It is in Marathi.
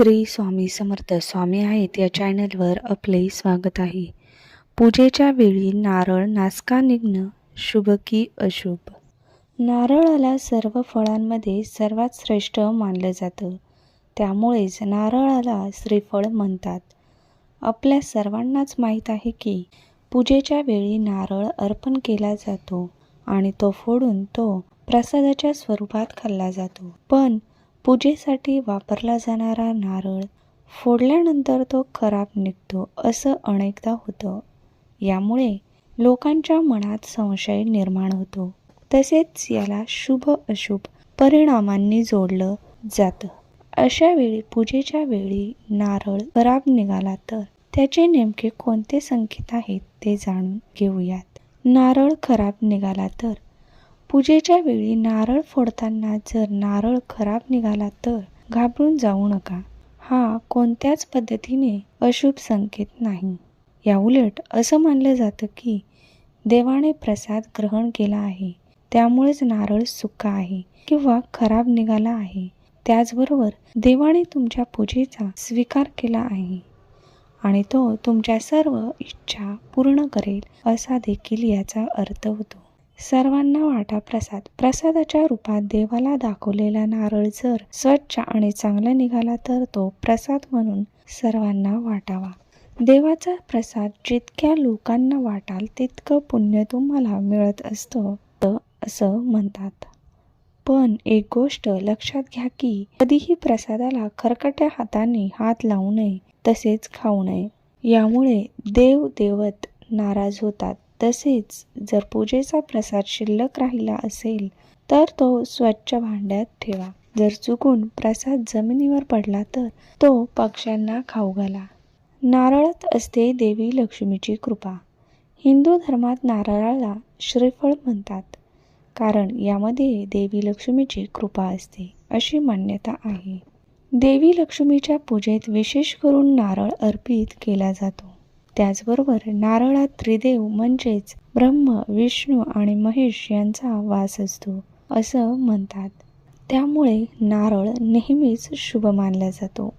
श्री स्वामी समर्थ स्वामी आहेत या चॅनलवर आपले स्वागत आहे. पूजेच्या वेळी नारळ नासका निघणं शुभ की अशुभ? नारळाला सर्व फळांमध्ये सर्वात श्रेष्ठ मानलं जातं. त्यामुळेच नारळाला श्रीफळ म्हणतात. आपल्या सर्वांनाच माहीत आहे की पूजेच्या वेळी नारळ अर्पण केला जातो आणि तो फोडून तो प्रसादाच्या स्वरूपात खाल्ला जातो. पण पूजेसाठी वापरला जाणारा नारळ फोडल्यानंतर तो खराब निघतो असं अनेकदा होतं. यामुळे लोकांच्या मनात संशय निर्माण होतो. तसेच याला शुभ अशुभ परिणामांनी जोडलं जातं. अशा वेळी पूजेच्या वेळी नारळ खराब निघाला तर त्याचे नेमके कोणते संकेत आहेत ते जाणून घेऊयात. नारळ खराब निघाला तर पूजेच्या वेळी नारळ फोडताना जर नारळ खराब निघाला तर घाबरून जाऊ नका. हा कोणत्याच पद्धतीने अशुभ संकेत नाही. याउलट असं मानलं जातं की देवाने प्रसाद ग्रहण केला आहे. त्यामुळेच नारळ सुका आहे किंवा खराब निघाला आहे. त्याचबरोबर देवाने तुमच्या पूजेचा स्वीकार केला आहे आणि तो तुमच्या सर्व इच्छा पूर्ण करेल असा देखील याचा अर्थ होतो. सर्वांना वाटा प्रसाद. प्रसादाच्या रूपात देवाला दाखवलेला नारळ जर स्वच्छ आणि चांगला निघाला तर तो प्रसाद म्हणून सर्वांना वाटावा. देवाचा प्रसाद जितक्या लोकांना वाटाल तितकं पुण्य तुम्हाला मिळत असतं त- असं म्हणतात. पण एक गोष्ट लक्षात घ्या की कधीही प्रसादाला खरकट्या हाताने हात लावू नये तसेच खाऊ नये. यामुळे देव देवत नाराज होतात. तसेच जर पूजेचा प्रसाद शिल्लक राहिला असेल तर तो स्वच्छ भांड्यात ठेवा. जर चुकून प्रसाद जमिनीवर पडला तर तो पक्ष्यांना खाऊ घाला. नारळात असते देवी लक्ष्मीची कृपा. हिंदू धर्मात नारळाला श्रीफळ म्हणतात कारण यामध्ये देवी लक्ष्मीची कृपा असते अशी मान्यता आहे. देवी लक्ष्मीच्या पूजेत विशेष करून नारळ अर्पित केला जातो. त्याचबरोबर नारळात त्रिदेव म्हणजेच ब्रह्म विष्णू आणि महेश यांचा वास असतो असं म्हणतात. त्यामुळे नारळ नेहमीच शुभ मानला जातो.